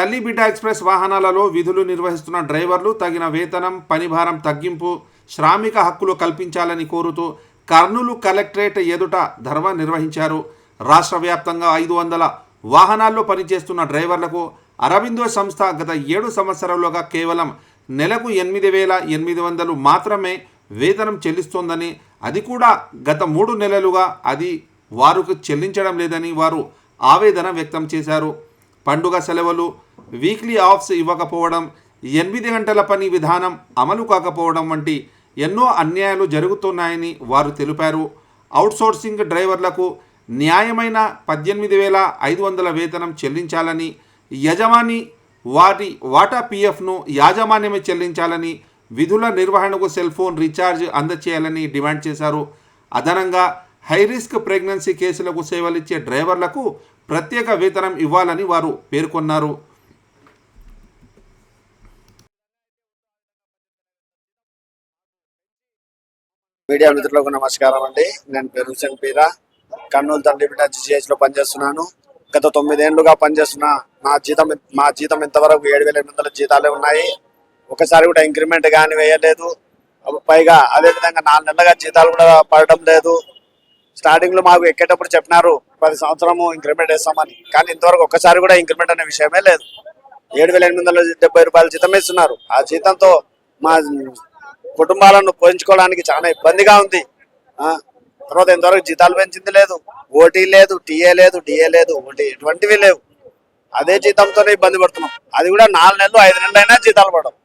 తల్లి బిడ్డ ఎక్స్ప్రెస్ వాహనాలలో విధులు నిర్వహిస్తున్న డ్రైవర్లు తగిన వేతనం పనిభారం తగ్గింపు శ్రామిక హక్కులు కల్పించాలని కోరుతూ కర్నూలు కలెక్టరేట్ ఎదుట ధర్మ నిర్వహించారు. రాష్ట్ర వ్యాప్తంగా ఐదు వందల వాహనాల్లో పనిచేస్తున్న డ్రైవర్లకు అరవిందో సంస్థ గత ఏడు సంవత్సరాలుగా కేవలం నెలకు ఎనిమిది వేల ఎనిమిది వందలు మాత్రమే వేతనం చెల్లిస్తోందని అది కూడా గత మూడు నెలలుగా అది వారికి చెల్లించడం లేదని వారు ఆవేదన వ్యక్తం చేశారు. పండుగ సెలవులు వీక్లీ ఆఫ్స్ ఇవ్వకపోవడం ఎనిమిది గంటల పని విధానం అమలు కాకపోవడం వంటి ఎన్నో అన్యాయాలు జరుగుతున్నాయని వారు తెలిపారు. అవుట్సోర్సింగ్ డ్రైవర్లకు న్యాయమైన పద్దెనిమిది వేల ఐదు వందల వేతనం చెల్లించాలని యజమాని వాటి వాటా పీఎఫ్ను యాజమాన్యమే చెల్లించాలని విధుల నిర్వహణకు సెల్ ఫోన్ రీఛార్జ్ అందచేయాలని డిమాండ్ చేశారు. అదనంగా హై రిస్క్ ప్రెగ్నెన్సీ కేసులకు సేవలిచ్చే డ్రైవర్లకు ప్రత్యేక వేతనం ఇవ్వాలని వారు పేర్కొన్నారు. మీడియా మిత్రులకు నమస్కారం అండి. నేను పేరు హుసేన్ పీరా. కర్నూలు తండ్రి బిడ్డ జిజిహెచ్లో పనిచేస్తున్నాను. గత తొమ్మిదేళ్ళుగా పనిచేస్తున్న నా జీతం మా జీతం ఇంతవరకు ఏడు వేల ఎనిమిది వందల జీతాలే ఉన్నాయి. ఒకసారి కూడా ఇంక్రిమెంట్ కానీ వేయలేదు. పైగా అదే విధంగా నాలుగు నెలలుగా జీతాలు కూడా పడడం లేదు. స్టార్టింగ్లో మాకు ఎక్కేటప్పుడు చెప్పినారు పది సంవత్సరము ఇంక్రిమెంట్ వేస్తామని. కానీ ఇంతవరకు ఒక్కసారి కూడా ఇంక్రిమెంట్ అనే విషయమే లేదు. ఏడు వేల ఎనిమిది వందల డెబ్బై రూపాయల జీతం ఇస్తున్నారు ఆ జీతంతో మా కుటుంబాలను పోయించుకోవడానికి చాలా ఇబ్బందిగా ఉంది. తర్వాత ఇంతవరకు జీతాలు పెంచింది లేదు ఓటీ లేదు టీఏ లేదు డిఏ లేదు ఓటీ ఎటువంటివి లేవు. అదే జీతంతోనే ఇబ్బంది పడుతున్నాం. అది కూడా నాలుగు నెలలు ఐదు నెలలు అయినా జీతాలు పడవు.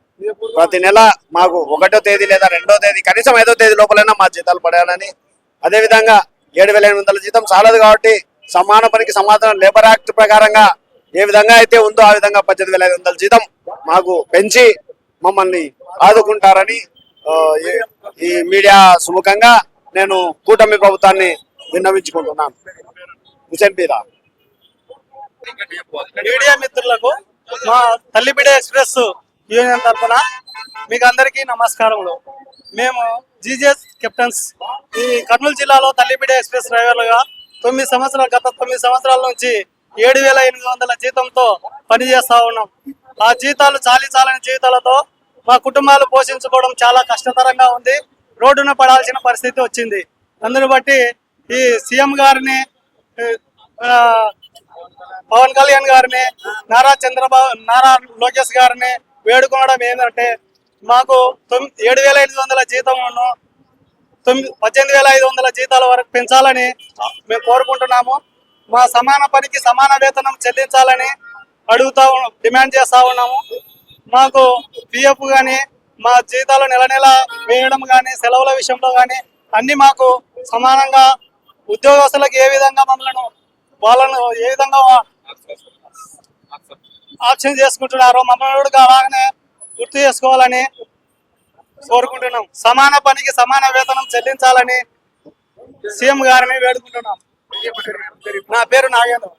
ప్రతి నెల మాకు ఒకటో తేదీ లేదా రెండో తేదీ కనీసం ఐదో తేదీ లోపలైనా మా జీతాలు పడాలని. అదేవిధంగా ఏడు వేల ఎనిమిది వందల జీతం చాలదు కాబట్టి సమాన పనికి సమాధానం లేబర్ యాక్ట్ ప్రకారంగా ఏ విధంగా అయితే ఉందో ఆ విధంగా పద్దెనిమిది వేల ఐదు వందల జీతం మాకు పెంచి మమ్మల్ని ఆదుకుంటారని ఈ- మీడియా సుముఖంగా నేను కూటమి ప్రభుత్వాన్ని విన్నవించుకుంటున్నాను. హుసేన్ పీరా మీడియా మిత్రులకు మా తల్లిబిడ ఎక్స్ప్రెస్ యూనియన్ తరఫున మీకు అందరికీ నమస్కారములు. మేము జీజీఎస్ కెప్టెన్స్ ఈ కర్నూలు జిల్లాలో తల్లిబిడ ఎక్స్ప్రెస్ డ్రైవర్లుగా తొమ్మిది సంవత్సరాలు గత తొమ్మిది సంవత్సరాల నుంచి ఏడు వేల ఎనిమిది వందల జీతంతో పనిచేస్తా ఉన్నాం. ఆ జీతాలు చాలీ చాలని జీవితాలతో మా కుటుంబాలు పోషించుకోవడం చాలా కష్టతరంగా ఉంది. రోడ్డున పడాల్సిన పరిస్థితి వచ్చింది. అందుని బట్టి ఈ సీఎం గారిని పవన్ కళ్యాణ్ గారిని నారా చంద్రబాబు నారా లోకేష్ గారిని వేడుకోవడం ఏంటంటే మాకు తొమ్మిది ఏడు వేల ఐదు వందల జీతం తొమ్మిది పద్దెనిమిది వేల ఐదు వందల జీతాల వరకు పెంచాలని మేము కోరుకుంటున్నాము. మా సమాన పనికి సమాన వేతనం చెల్లించాలని అడుగుతా డిమాండ్ చేస్తా ఉన్నాము. మాకు పిఎఫ్ కానీ మా జీతాలు నెల నెల వేయడం కానీ సెలవుల విషయంలో కానీ అన్ని మాకు సమానంగా ఉద్యోగస్తులకు ఏ విధంగా మమ్మల్ని వాళ్ళను ఏ విధంగా ఆప్షన్ చేసుకుంటున్నారో మమ్మల్ని కూడా అలాగనే గుర్తు చేసుకోవాలని కోరుకుంటున్నాం. సమాన పనికి సమాన వేతనం చెల్లించాలని సీఎం గారిని వేడుకుంటున్నాం. నా పేరు నాగేంద్ర.